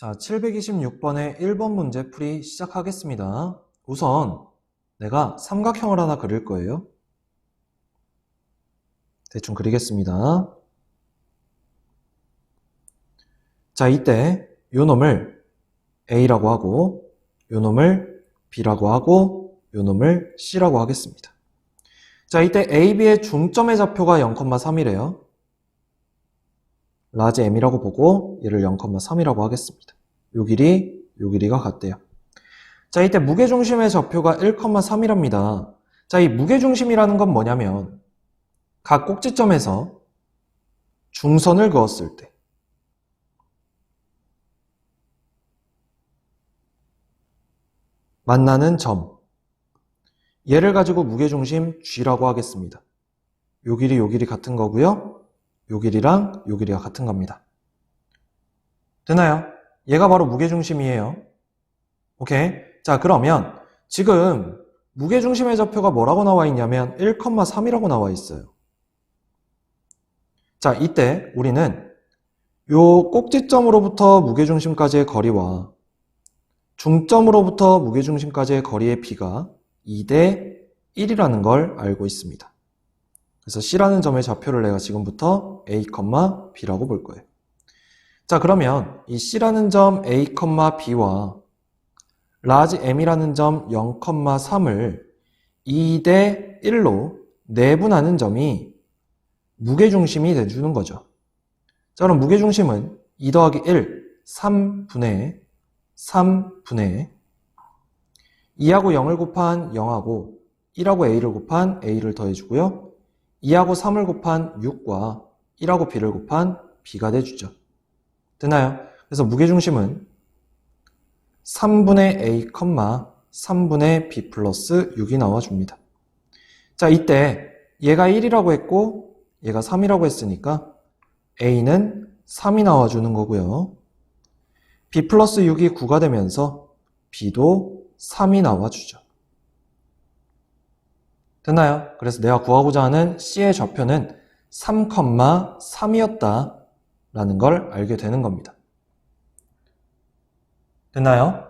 자, 726번의 1번 문제 풀이 시작하겠습니다. 우선 내가 삼각형을 하나 그릴 거예요. 대충 그리겠습니다. 자, 이때 요 놈을 A라고 하고 요 놈을 B라고 하고 요 놈을 C라고 하겠습니다. 자, 이때 A, B의 중점의 좌표가 0,3이래요. 라지 m이라고 보고 얘를 0,3이라고 하겠습니다. 요 길이, 요 길이가 같대요. 자, 이때 무게중심의 좌표가 1,3이랍니다. 자, 이 무게중심이라는 건 뭐냐면 각 꼭지점에서 중선을 그었을 때 만나는 점 얘를 가지고 무게중심 G라고 하겠습니다. 요 길이 요 길이 같은 거고요. 요 길이랑 요 길이가 같은 겁니다. 되나요? 얘가 바로 무게중심이에요. 오케이. 자, 그러면 지금 무게중심의 좌표가 뭐라고 나와 있냐면 1,3이라고 나와 있어요. 자, 이때 우리는 요 꼭지점으로부터 무게중심까지의 거리와 중점으로부터 무게중심까지의 거리의 비가 2대 1이라는 걸 알고 있습니다. 그래서 C라는 점의 좌표를 내가 지금부터 A, B라고 볼 거예요. 자, 그러면 이 C라는 점 A, B와 라지 M이라는 점 0,3을 2대 1로 내분하는 점이 무게중심이 돼주는 거죠. 자, 그럼 무게중심은 2 더하기 1, 3분의 3분의 2하고 0을 곱한 0하고 1하고 A를 곱한 A를 더해주고요. 2하고 3을 곱한 6과 1하고 B를 곱한 B가 돼주죠. 되나요? 그래서 무게중심은 3분의 A, 3분의 B 플러스 6이 나와줍니다. 자, 이때 얘가 1이라고 했고 얘가 3이라고 했으니까 A는 3이 나와주는 거고요. B 플러스 6이 9가 되면서 B도 3이 나와주죠. 됐나요? 그래서 내가 구하고자 하는 C의 좌표는 3,3이었다 라는 걸 알게 되는 겁니다. 됐나요?